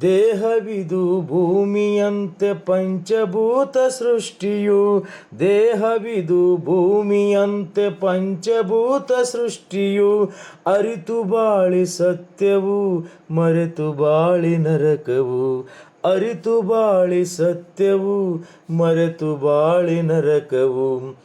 ದೇಹವಿದು ಭೂಮಿಯಂತೆ ಪಂಚಭೂತ ಸೃಷ್ಟಿಯು. ದೇಹವಿದು ಭೂಮಿಯಂತೆ ಪಂಚಭೂತ ಸೃಷ್ಟಿಯು. ಅರಿತು ಬಾಳಿ ಸತ್ಯವು, ಮರೆತು ಬಾಳಿ ನರಕವು. ಅರಿತು ಬಾಳಿ ಸತ್ಯವು, ಮರೆತು ಬಾಳಿ ನರಕವು.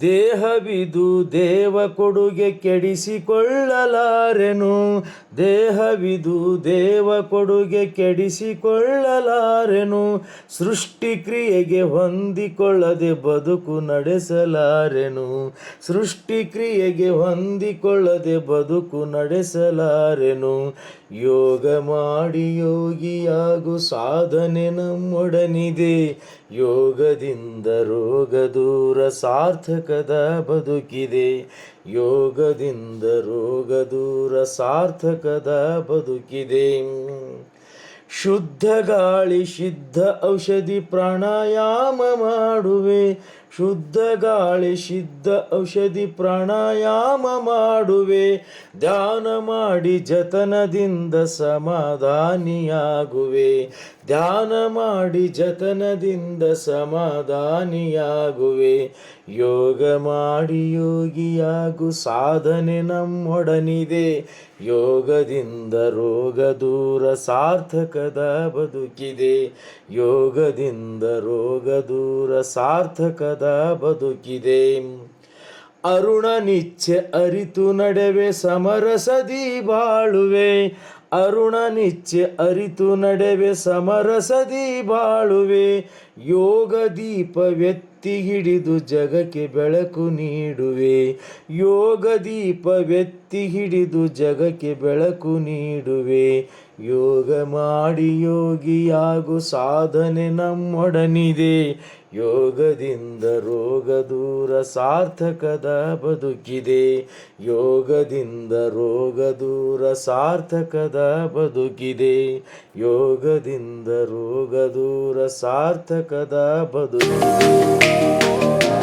ದೇಹವಿದು ದೇವ ಕೊಡುಗೆ ಕೆಡಿಸಿಕೊಳ್ಳಲಾರೆನು? ದೇಹವಿದು ದೇವ ಕೊಡುಗೆ ಕೆಡಿಸಿಕೊಳ್ಳಲಾರೆನು? ಸೃಷ್ಟಿಕ್ರಿಯೆಗೆ ಹೊಂದಿಕೊಳ್ಳದೆ ಬದುಕು ನಡೆಸಲಾರೆನು? ಸೃಷ್ಟಿಕ್ರಿಯೆಗೆ ಹೊಂದಿಕೊಳ್ಳದೆ ಬದುಕು ನಡೆಸಲಾರೆನು? ಯೋಗ ಮಾಡಿ ಯೋಗಿಯಾಗು, ಸಾಧನೆ ನಮ್ಮೊಡನಿದೆ. ಯೋಗದಿಂದ ರೋಗ ದೂರ ಸಾರ್ಥಕದ ಬದುಕಿದೆ. ಯೋಗದಿಂದ ರೋಗ ದೂರ ಸಾರ್ಥಕದ ಬದುಕಿದೆ. ಶುದ್ಧ ಗಾಳಿ ಸಿದ್ಧ ಔಷಧಿ ಪ್ರಾಣಾಯಾಮ ಮಾಡುವೆ. ಶುದ್ಧ ಗಾಳಿ ಸಿದ್ಧ ಔಷಧಿ ಪ್ರಾಣಾಯಾಮ ಮಾಡುವೆ. ಧ್ಯಾನ ಮಾಡಿ ಜತನದಿಂದ ಸಮಾಧಾನಿಯಾಗುವೆ. ಧ್ಯಾನ ಮಾಡಿ ಜತನದಿಂದ ಸಮಾಧಾನಿಯಾಗುವೆ. ಯೋಗ ಮಾಡಿ ಯೋಗಿಯಾಗು, ಸಾಧನೆ ನಮ್ಮೊಡನಿದೆ. ಯೋಗದಿಂದ ರೋಗ ದೂರ ಸಾರ್ಥಕದ ಬದುಕಿದೆ. ಯೋಗದಿಂದ ರೋಗ ದೂರ ಸಾರ್ಥಕದ ಬದುಕಿದೆ. ಅರುಣ ನಿಚ್ಚೆ ಅರಿತು ನಡೆವೆ ಸಮರಸದಿ ಬಾಳುವೆ ಅರುಣ ನಿಚ್ಚೆ ಅರಿತು ನಡೆವೆ ಸಮರಸದಿ ಬಾಳುವೆ ಯೋಗ ದೀಪವೆತ್ತಿ ಹಿಡಿದು ಜಗಕ್ಕೆ ಬೆಳಕು ನೀಡುವೆ. ಯೋಗ ದೀಪವೆತ್ತಿ ಹಿಡಿದು ಜಗಕ್ಕೆ ಬೆಳಕು ನೀಡುವೆ. ಯೋಗ ಮಾಡಿ ಯೋಗಿಯಾಗು ಸಾಧನೆ ನಮ್ಮೊಡನಿದೆ. ಯೋಗದಿಂದ ರೋಗ ದೂರ ಸಾರ್ಥಕದ ಬದುಕಿದೆ. ಯೋಗದಿಂದ ರೋಗ ದೂರ ಸಾರ್ಥಕದ ಬದುಕಿದೆ. ಯೋಗದಿಂದ ರೋಗ ದೂರ ಸಾರ್ಥಕದ ಬದುಕಿದೆ. Thank you.